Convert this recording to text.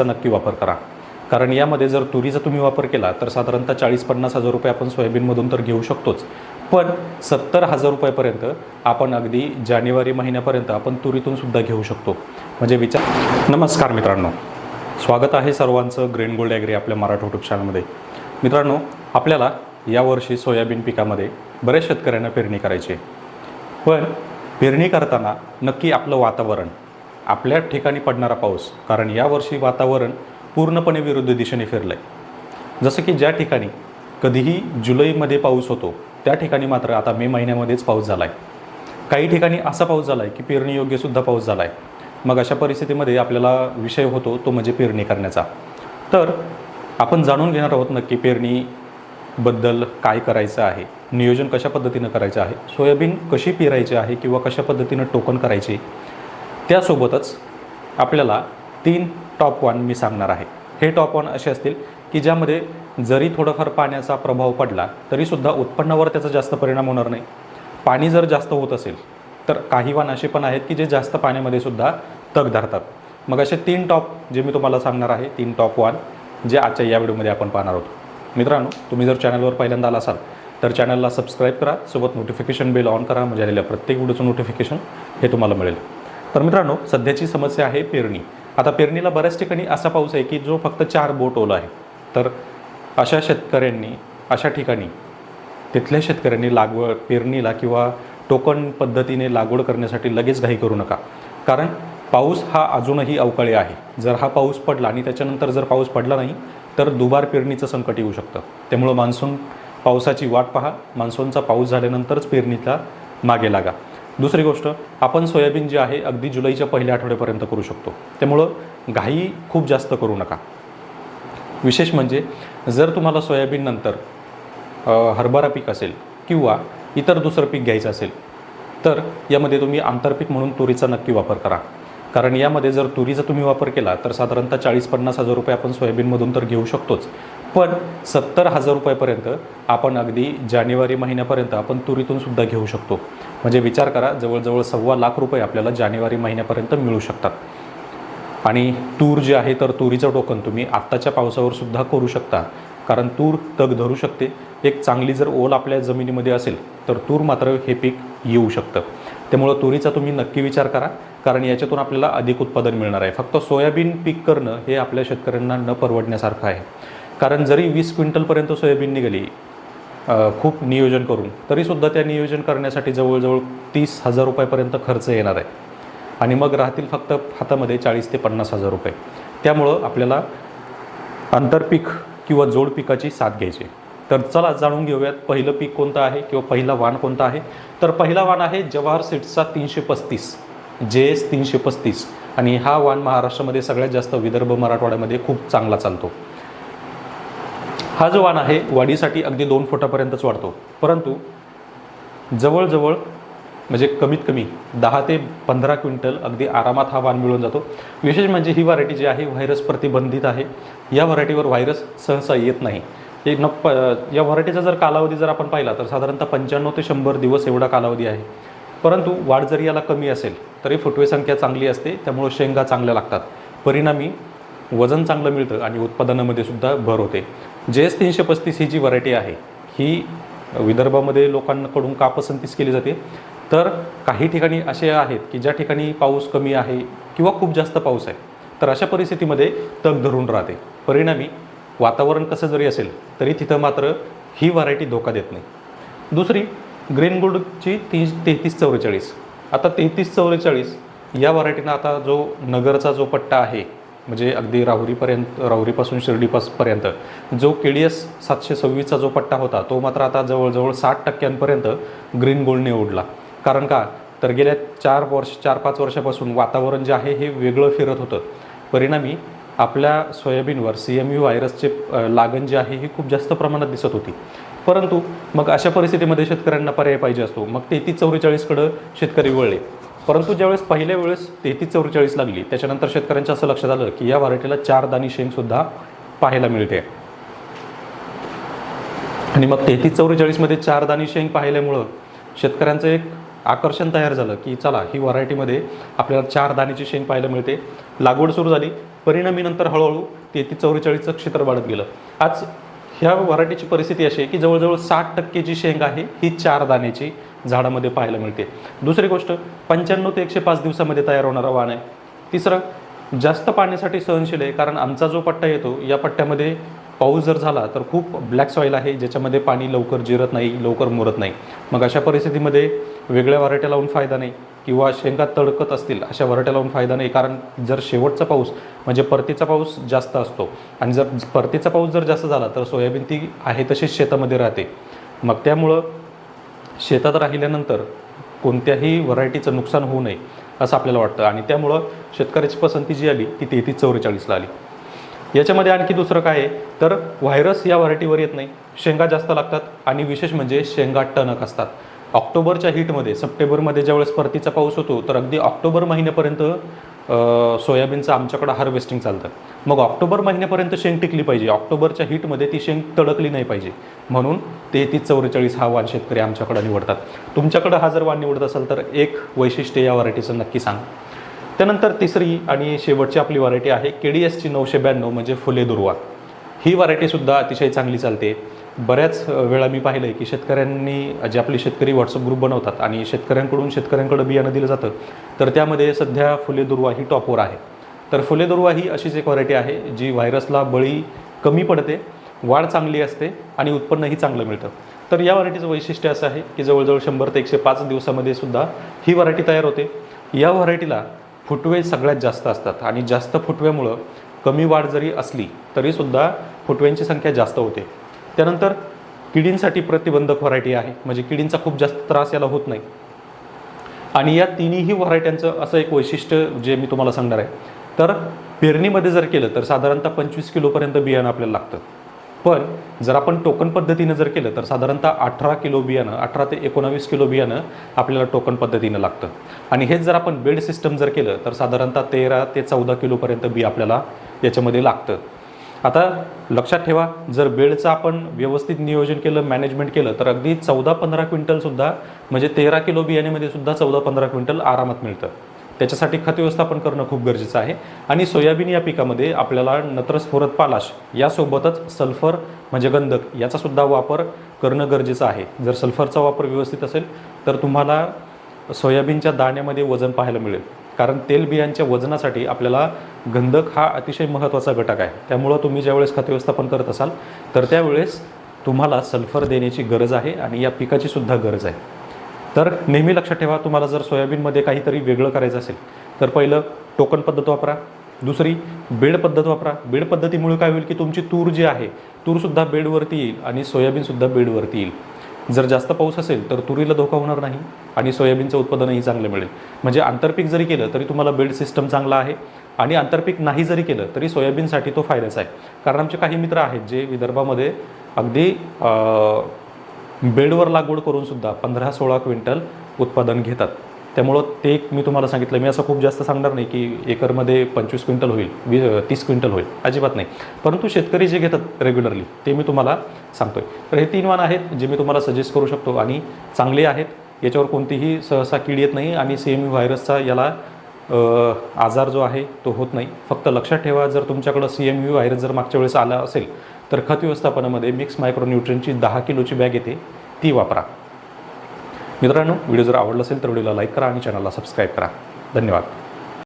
तुरीचा नक्की वापर करा. कारण यामध्ये जर तुरीचा तुम्ही वापर केला तर साधारणतः चाळीस पन्नास हजार रुपये आपण सोयाबीनमधून तर घेऊ शकतोच. पण सत्तर हजार रुपयापर्यंत आपण अगदी जानेवारी महिन्यापर्यंत आपण तुरीतून सुद्धा घेऊ शकतो. म्हणजे विचार नमस्कार मित्रांनो. स्वागत आहे सर्वांचं ग्रेन गोल्ड ॲग्री आपल्या मराठी युट्यूब चॅनलमध्ये. मित्रांनो आपल्याला यावर्षी सोयाबीन पिकामध्ये बऱ्याच शेतकऱ्यांना पेरणी करायची आहे. पण पेरणी करताना नक्की आपलं वातावरण आपल्या ठिकाणी पडणारा पाऊस कारण यावर्षी वातावरण पूर्णपणे विरुद्ध दिशेने फिरलं आहे जसं की ज्या ठिकाणी कधीही जुलैमध्ये पाऊस होतो त्या ठिकाणी मात्र आता मे महिन्यामध्येच पाऊस झाला आहे काही ठिकाणी असा पाऊस झाला आहे की पेरणीयोग्यसुद्धा पाऊस झाला आहे मग अशा परिस्थितीमध्ये आपल्याला विषय होतो तो म्हणजे पेरणी करण्याचा. तर आपण जाणून घेणार आहोत नक्की पेरणीबद्दल काय करायचं आहे नियोजन कशा पद्धतीनं करायचं आहे सोयाबीन कशी पेरायची आहे किंवा कशा पद्धतीनं टोकन करायची त्यासोबतच आपल्याला तीन टॉप वन मी सांगणार आहे. हे टॉप वन असे असतील की ज्यामध्ये जरी थोडंफार पाण्याचा प्रभाव पडला तरीसुद्धा उत्पन्नावर त्याचा जास्त परिणाम होणार नाही. पाणी जर जास्त होत असेल तर काही वाण असे पण आहेत की जे जास्त पाण्यामध्ये सुद्धा तग धरतात. मग असे तीन टॉप जे मी तुम्हाला सांगणार आहे तीन टॉप वन जे आजच्या या व्हिडिओमध्ये आपण पाहणार आहोत. मित्रांनो तुम्ही जर चॅनलवर पहिल्यांदा आला असाल तर चॅनलला सबस्क्राईब करा सोबत नोटिफिकेशन बेल ऑन करा म्हणजे आलेल्या प्रत्येक व्हिडिओचं नोटिफिकेशन हे तुम्हाला मिळेल. तर मित्रांनो सध्याची समस्या आहे पेरणी. आता पेरणीला बऱ्याच ठिकाणी असा पाऊस आहे की जो फक्त चार बोट ओला आहे तर अशा शेतकऱ्यांनी अशा ठिकाणी तिथल्या शेतकऱ्यांनी लागवड पेरणीला किंवा टोकन पद्धतीने लागवड करण्यासाठी लगेच घाई करू नका. कारण पाऊस हा अजूनही अवकाळी आहे. जर हा पाऊस पडला आणि त्याच्यानंतर जर पाऊस पडला नाही तर दुबार पेरणीचं संकट येऊ शकतं. त्यामुळं मान्सून पावसाची वाट पहा. मान्सूनचा पाऊस झाल्यानंतरच पेरणीचा मागे लागा. दुसरी गोष्ट आपण सोयाबीन जे आहे अगदी जुलैच्या पहिल्या आठवड्यापर्यंत करू शकतो. त्यामुळं घाई खूप जास्त करू नका. विशेष म्हणजे जर तुम्हाला सोयाबीननंतर हरभरा पीक असेल किंवा इतर दुसरं पीक घ्यायचं असेल तर यामध्ये तुम्ही आंतरपीक म्हणून तुरीचा नक्की वापर करा. कारण यामध्ये जर तुरीचा तुम्ही वापर केला तर साधारणतः चाळीस पन्नास हजार रुपये आपण सोयाबीनमधून तर घेऊ शकतोच. पण सत्तर हजार रुपयापर्यंत आपण अगदी जानेवारी महिन्यापर्यंत आपण तुरीतून सुद्धा घेऊ शकतो. म्हणजे विचार करा जवळजवळ सव्वा लाख रुपये आपल्याला जानेवारी महिन्यापर्यंत मिळू शकतात. आणि तूर जे आहे तर तुरीचं टोकन तुम्ही आत्ताच्या पावसावर सुद्धा करू शकता. कारण तूर तग धरू शकते. एक चांगली जर ओल आपल्या जमिनीमध्ये असेल तर तूर मात्र हे पीक येऊ शकतं. त्यामुळं तुरीचा तुम्ही नक्की विचार करा. कारण याच्यातून आपल्याला अधिक उत्पादन मिळणार आहे. फक्त सोयाबीन पीक करणं हे आपल्या शेतकऱ्यांना न परवडण्यासारखं आहे. कारण जरी वीस क्विंटलपर्यंत सोयाबीन निघाली खूप नियोजन करून तरीसुद्धा त्या नियोजन करण्यासाठी जवळजवळ तीस हजार रुपयापर्यंत खर्च येणार आहे. आणि मग राहतील फक्त हातामध्ये चाळीस ते पन्नास हजार रुपये. त्यामुळं आपल्याला आंतरपीक किंवा जोड पिकाची साथ घ्यायची तर चला जाणून घेऊयात पहिलं पीक कोणतं आहे किंवा पहिला वाण कोणता आहे. तर पहिला वाण आहे जवाहर सीट्सचा तीनशे पस्तीस जे एस तीनशे पस्तीस. आणि हा वाण महाराष्ट्रामध्ये सगळ्यात जास्त विदर्भ मराठवाड्यामध्ये खूप चांगला चालतो. हा जो वाण आहे वाढीसाठी अगदी दोन फुटापर्यंतच वाढतो. परंतु जवळजवळ म्हणजे कमीत कमी दहा ते पंधरा क्विंटल अगदी आरामात हा वाण मिळून जातो. विशेष म्हणजे ही व्हरायटी जी आहे व्हायरस प्रतिबंधित आहे. या व्हरायटीवर व्हायरस सहसा येत नाही. हे न प या व्हरायटीचा जर कालावधी जर आपण पाहिला तर साधारणतः पंच्याण्णव ते शंभर दिवस एवढा कालावधी आहे. परंतु वाढ जरी याला कमी असेल तरी फुटवे संख्या चांगली असते त्यामुळं शेंगा चांगल्या लागतात. परिणामी वजन चांगलं मिळतं आणि उत्पादनामध्ये सुद्धा भर होते. जे एस तीनशे पस्तीस ही जी व्हरायटी आहे ही विदर्भामध्ये लोकांकडून का पसंतीस केली जाते? तर काही ठिकाणी असे आहेत की ज्या ठिकाणी पाऊस कमी आहे किंवा खूप जास्त पाऊस आहे तर अशा परिस्थितीमध्ये तग धरून राहते. परिणामी वातावरण कसं जरी असेल तरी तिथं मात्र ही व्हरायटी धोका देत नाही. दुसरी ग्रीन गोल्डची ती तेहतीस चौवेचाळीस आता तेहतीस चौवेचाळीस या व्हरायटीनं आता जो नगरचा जो पट्टा आहे म्हणजे अगदी राहुरीपर्यंत राहुरीपासून शिर्डीपासपर्यंत. जो के डी एस सातशे सव्वीसचा जो पट्टा होता तो मात्र आता जवळजवळ साठ टक्क्यांपर्यंत ग्रीन गोल्डने ओढला. कारण का? तर गेल्या चार वर्ष चार पाच वर्षापासून वातावरण जे आहे हे वेगळं फिरत होतं. परिणामी आपल्या सोयाबीनवर सी एम यू व्हायरसचे लागण जे आहे ही खूप जास्त प्रमाणात दिसत होती. परंतु मग अशा परिस्थितीमध्ये शेतकऱ्यांना पर्याय पाहिजे असतो. मग तेहतीस चौवेचाळीसकडं शेतकरी वळले. परंतु ज्यावेळेस पहिल्या वेळेस तेहतीस चौवेचाळीस लागली त्याच्यानंतर शेतकऱ्यांच्या असं लक्षात आलं की या व्हरायटीला चार दाणी शेंगसुद्धा पाहायला मिळते. आणि मग तेहतीस चौवेचाळीसमध्ये चार दाणी शेंग पाहिल्यामुळं शेतकऱ्यांचं एक आकर्षण तयार झालं की चला ही व्हरायटीमध्ये आपल्याला चार दाण्याची शेंग पाहायला मिळते. लागवड सुरू झाली. परिणामी नंतर हळूहळू तेहतीस चौवेचाळीसचं क्षेत्र वाढत गेलं. आज ह्या व्हरायटीची परिस्थिती अशी आहे की जवळजवळ साठ टक्के जी शेंग आहे ही चार दाण्याची झाडामध्ये पाहायला मिळते. दुसरी गोष्ट पंच्याण्णव ते एकशे पाच दिवसामध्ये तयार होणारा वाण आहे. तिसरं जास्त पाण्यासाठी सहनशील आहे कारण आमचा जो पट्टा येतो या पट्ट्यामध्ये पाऊस जर झाला तर खूप ब्लॅक सॉईल आहे ज्याच्यामध्ये पाणी लवकर जिरत नाही लवकर मुरत नाही. मग अशा परिस्थितीमध्ये वेगळ्या वराट्या लावून फायदा नाही किंवा शेंगा तडकत असतील अशा वराट्या लावून फायदा नाही कारण जर शेवटचा पाऊस म्हणजे परतीचा पाऊस जास्त असतो आणि जर परतीचा पाऊस जर जास्त झाला तर सोयाबीन ती आहे तशीच शेतामध्ये राहते. मग त्यामुळं शेतात राहिल्यानंतर कोणत्याही व्हरायटीचं नुकसान होऊ नये असं आपल्याला वाटतं. आणि त्यामुळं शेतकऱ्याची पसंती जी आली ती तेहतीस चौवेचाळीसला आली. याच्यामध्ये आणखी दुसरं काय आहे? तर व्हायरस या व्हरायटीवर येत नाही शेंगा जास्त लागतात आणि विशेष म्हणजे शेंगा टणक असतात. ऑक्टोबरच्या हीटमध्ये सप्टेंबरमध्ये ज्यावेळेस परतीचा पाऊस होतो तर अगदी ऑक्टोबर महिन्यापर्यंत सोयाबीनचं आमच्याकडं हार्वेस्टिंग चालतं. मग ऑक्टोबर महिन्यापर्यंत शेंग टिकली पाहिजे. ऑक्टोबरच्या हीटमध्ये ती शेंग तडकली नाही पाहिजे. म्हणून तेहतीस चौवेचाळीस हा वाण शेतकरी आमच्याकडं निवडतात. तुमच्याकडं हा जर वाण निवडत असाल तर एक वैशिष्ट्य या व्हरायटीचं नक्की सांग. त्यानंतर तिसरी आणि शेवटची आपली व्हरायटी आहे के डी एसची नऊशे ब्याण्णव म्हणजे फुले दुर्वा. ही व्हरायटीसुद्धा अतिशय चांगली चालते. बऱ्याच वेळा मी पाहिलं आहे की शेतकऱ्यांनी जे आपले शेतकरी व्हॉट्सअप ग्रुप बनवतात आणि शेतकऱ्यांकडून शेतकऱ्यांकडे बियाणं दिलं जातं तर त्यामध्ये सध्या फुले दुर्वा ही टॉपवर आहे. तर फुले दुर्वा ही अशीच एक व्हरायटी आहे जी व्हायरसला बळी कमी पडते वाढ चांगली असते आणि उत्पन्नही चांगलं मिळतं. तर या व्हरायटीचं वैशिष्ट्य असं आहे की जवळजवळ शंभर ते एकशे पाच दिवसामध्ये सुद्धा ही व्हरायटी तयार होते. या व्हरायटीला फुटवे सगळ्यात जास्त असतात आणि जास्त फुटव्यामुळं कमी वाढ जरी असली तरीसुद्धा फुटव्यांची संख्या जास्त होते. त्यानंतर किडींसाठी प्रतिबंधक व्हरायटी आहे. म्हणजे किडींचा खूप जास्त त्रास याला होत नाही. आणि या तिन्ही व्हरायट्यांचं असं एक वैशिष्ट्य जे मी तुम्हाला सांगणार आहे. तर पेरणीमध्ये जर केलं तर साधारणतः पंचवीस किलोपर्यंत बियाणं आपल्याला लागतं पण जर आपण टोकन पद्धतीनं जर केलं तर साधारणतः अठरा किलो बियाणं अठरा ते एकोणावीस किलो बियाणं आपल्याला टोकन पद्धतीनं लागतं. आणि हेच जर आपण बेड सिस्टम जर केलं तर साधारणतः तेरा ते चौदा किलोपर्यंत बी आपल्याला याच्यामध्ये लागतं. आता लक्षात ठेवा जर बेडचं आपण व्यवस्थित नियोजन केलं मॅनेजमेंट केलं तर अगदी चौदा पंधरा क्विंटलसुद्धा म्हणजे तेरा किलो बियाणेमध्ये सुद्धा चौदा पंधरा क्विंटल आरामात मिळतं. त्याच्यासाठी खत व्यवस्थापन करणं खूप गरजेचं आहे. आणि सोयाबीन या पिकामध्ये आपल्याला नत्रस्फोरत पालाश यासोबतच सल्फर म्हणजे गंधक याचासुद्धा वापर करणं गरजेचं आहे. जर सल्फरचा वापर व्यवस्थित असेल तर तुम्हाला सोयाबीनच्या दाण्यामध्ये वजन पाहायला मिळेल. कारण तेलबियांच्या वजनासाठी आपल्याला गंधक हा अतिशय महत्त्वाचा घटक आहे. त्यामुळं तुम्ही ज्यावेळेस खत व्यवस्थापन करत असाल तर त्यावेळेस तुम्हाला सल्फर देण्याची गरज आहे आणि या पिकाची सुद्धा गरज आहे. तर नेहमी लक्षात ठेवा तुम्हाला जर सोयाबीनमध्ये काहीतरी वेगळं करायचं असेल तर पहिलं टोकन पद्धत वापरा. दुसरी बेड पद्धत वापरा. बेड पद्धतीमुळे काय होईल की तुमची तूर जी आहे तूरसुद्धा बेडवरती येईल आणि सोयाबीनसुद्धा बेडवरती येईल. जर जास्त पाऊस असेल तर तुरीला धोका होणार नाही आणि सोयाबीनचं उत्पादनही चांगलं मिळेल. म्हणजे आंतरपीक जरी केलं तरी तुम्हाला बेड सिस्टम चांगला आहे आणि आंतरपीक नाही जरी केलं तरी सोयाबीनसाठी तो फायद्याचा आहे. कारण आमचे काही मित्र आहेत जे विदर्भामध्ये अगदी बेडवर लागवड करून सुद्धा पंधरा सोळा क्विंटल उत्पादन घेतात. त्यामुळं ते एक मी तुम्हाला सांगितलं. मी असं खूप जास्त सांगणार नाही की एकरमध्ये पंचवीस क्विंटल होईल वी तीस क्विंटल होईल अजिबात नाही. परंतु शेतकरी जे घेतात रेग्युलरली ते मी तुम्हाला सांगतोय. तर हे तीन वाण आहेत जे मी तुम्हाला सजेस्ट करू शकतो आणि चांगले आहेत. याच्यावर कोणतीही सहसा कीड येत नाही आणि सी एम व्हायरसचा याला आजार जो आहे तो होत नाही. फक्त लक्षात ठेवा जर तुमच्याकडं सी एम यू व्हायरस जर मागच्या वेळेस आला असेल तर खत व्यवस्थापनामध्ये मिक्स मायक्रोन्युट्रियनची दहा किलोची बॅग येते. ती वापरा. मित्रांनो व्हिडिओ जर आवडला असेल तर व्हिडिओला लाईक करा आणि चॅनलला सबस्क्राईब करा. धन्यवाद.